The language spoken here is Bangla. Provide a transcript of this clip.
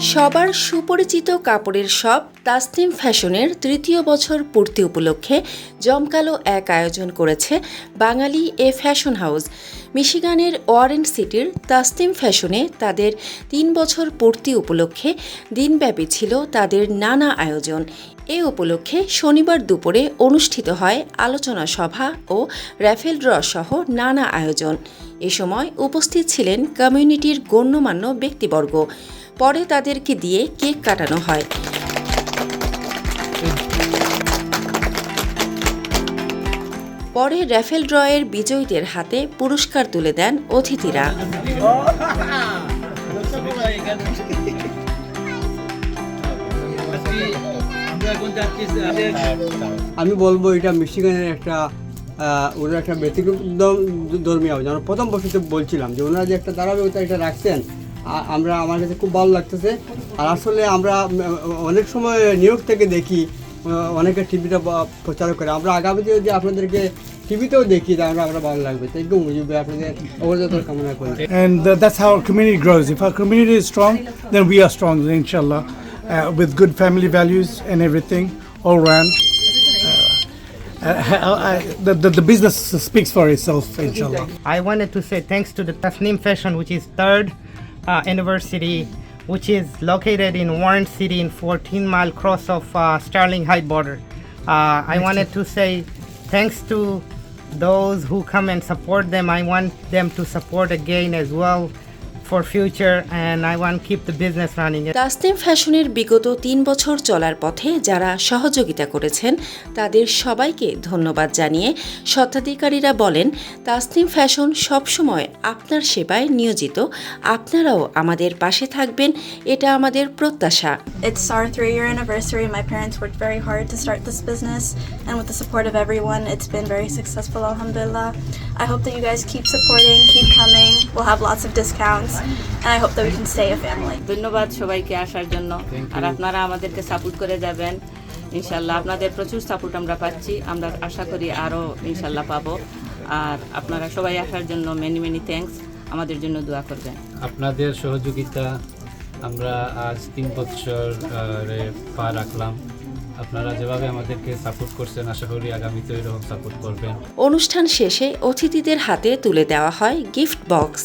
সবার সুপরিচিত কাপড়ের শপ তাসনিম ফ্যাশনের তৃতীয় বছর পূর্তি উপলক্ষে জমকালো এক আয়োজন করেছে বাঙালি এ ফ্যাশন হাউস। মিশিগানের ওয়ারেন সিটির তাসনিম ফ্যাশনে তাদের তিন বছর পূর্তি উপলক্ষে দিনব্যাপী ছিল তাদের নানা আয়োজন। এ উপলক্ষে শনিবার দুপুরে অনুষ্ঠিত হয় আলোচনা সভা ও র্যাফেল ড্র সহ নানা আয়োজন। এ সময় উপস্থিত ছিলেন কমিউনিটির গণ্যমান্য ব্যক্তিবর্গ। পরে তাদেরকে দিয়ে কেক কাটানো হয়। পরে র্যাফেল ড্রয়ের বিজয়ীদের হাতে পুরস্কার তুলে দেন অতিথিরা। আমি বলব এটা মিশিগানের একটা ওনার একটা ব্যতিক্রম ধর্মীয় আমরা প্রথম বছর বলছিলাম যে ওনারা যে একটা ধারাবাহিকতা এটা রাখছেন আমরা আমার কাছে খুব ভালো লাগতেছে। আর আসলে আমরা অনেক সময় নিউজ থেকে দেখি অনেকে টিভিতে প্রচার করে। আমরা আগামীতে যদি আপনাদেরকে টিভিতেও দেখি আমরা ভালো লাগবে। আপনাদের কামনা করি। And that's how our grows if our community strong then are strong ইনশাআল্লাহ with good family values and everything all round Uh, I, the, for itself, inshallah. I wanted to say thanks to the Tafnim uh, anniversary, which is located in Warren City in 14 mile cross of uh, Starling High border. Uh, I wanted to say thanks to those who come and support them. I want them to support again as well for future, and I want to keep the business running. Tasnim ফ্যাশনের বিগত তিন বছর চলার পথে যারা সহযোগিতা করেছেন তাদের সবাইকে ধন্যবাদ জানিয়ে স্বত্বাধিকারীরা বলেন তাসনিম ফ্যাশন সবসময় আপনার সেবায় নিয়োজিত আপনারাও আমাদের পাশে থাকবেন এটা আমাদের প্রত্যাশা It's our three year anniversary. My parents worked very hard to start this business, and with the support of everyone, it's been very successful, alhamdulillah. I hope that you guys keep supporting, keep coming. We'll have lots of discounts, and I hope that we can stay a family. ধন্যবাদ সবাইকে আসার জন্য। আর আপনারা আমাদেরকে সাপোর্ট করে যাবেন। ইনশাল্লাহ আপনাদের প্রচুর সাপোর্ট আমরা পাচ্ছি। আমরা আশা করি আরও ইনশাল্লাহ পাবো। আর আপনারা সবাই আসার জন্য মেনি মেনি থ্যাঙ্কস আমাদের জন্য দোয়া করবেন। আপনাদের সহযোগিতা আমরা আজ তিন বছর পা রাখলাম। আপনারা যেভাবে আমাদেরকে সাপোর্ট করছেন আশা করি আগামীতে এরকম সাপোর্ট করবেন। অনুষ্ঠান শেষে অতিথিদের হাতে তুলে দেওয়া হয় গিফট বক্স